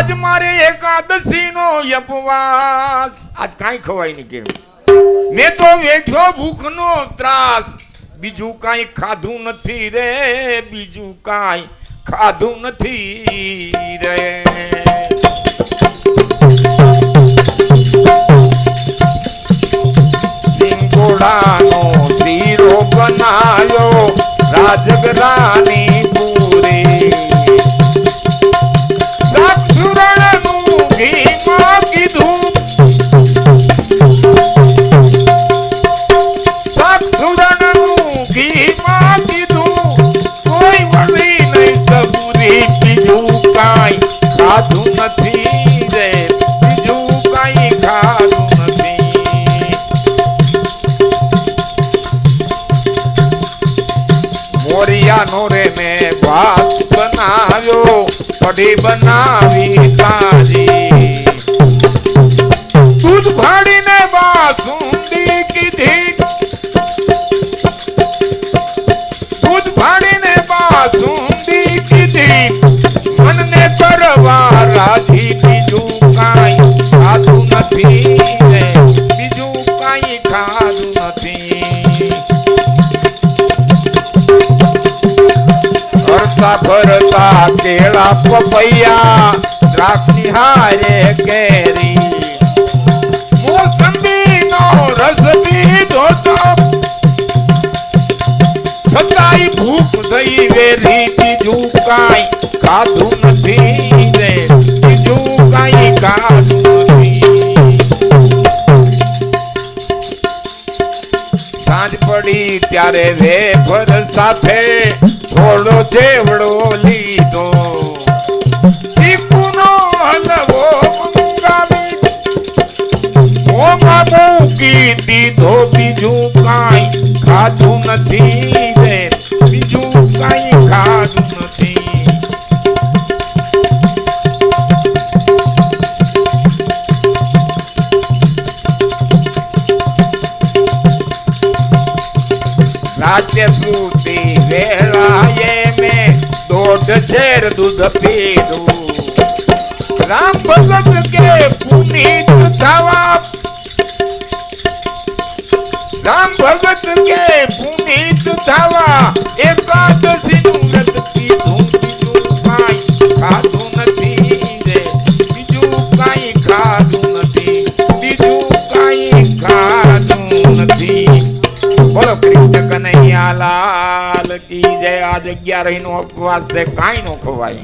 આજ મારે એકાદશી નો ઉપવાસ. આજ કાંઈ ખવાય નહીં કેમ? મેં તો વેઠ્યો ભૂખનો ત્રાસ. બીજું કાંઈ ખાધું નથી રે, બીજું કાંઈ ખાધું નથી રે. સિંગોડાનો શીરો બનાવ્યો, રાજગરાની ખાધું નથી રે બીજું કાંઈ ખાધું નથી મોરિયાનો રે મેં ભાત બનાવ્યો કઢી બનાવી કાજી દૂધ ફાડીને ફરતા ફરતા કેળા પપૈયા દ્રાક્ષી હારે કેરી મોસંબીનો રસ પીધો તો છતાંય ભૂખ થઈ વેરી બીજું કાંઈ ખાધું નથી રે બીજું કાંઈ ખાધું નથી સાંજ પડી ત્યારે વેફર સાથે થોડો જેવડો લીધો. ચીકુનો હલવો મૂકી દીધો બીજું કાંઈ ખાધું નથી બીજું કાંઈ ખાધું નથી. રાજ્ય સૂતી વેળાએ મેં દોઢ શેર દૂધ પીધું. રામ ભગત કે પુનિત થવા. રામ ભગત કે પુનિત થવા. એકાદશી નું વ્રત કનૈયા લાલ કી જય. આજ અગિયાર નો અપવાસ છે કાંઈ નો ખવાય